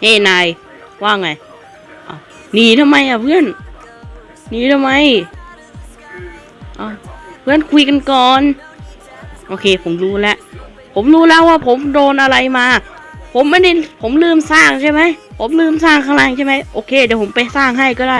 เฮ้นายว่าไงหนีทำไมอะเพื่อนหนีทำไมเพื่อนคุยกันก่อน โอเค ผมรู้แล้ว ผมรู้แล้วว่าผมโดนอะไรมา ผมไม่ได้ผมลืมสร้างใช่ไหมผมลืมสร้างข้างล่างใช่ไหมโอเคเดี๋ยวผมไปสร้างให้ก็ได้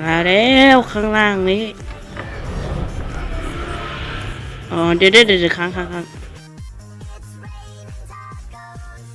มาแล้วข้างล่างนี้อ๋อเดี๋ยวเดี๋ยวเดี๋ยวค้างค้างค้าง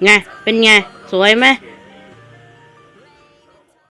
Nga, bên Nga, sủi mẹ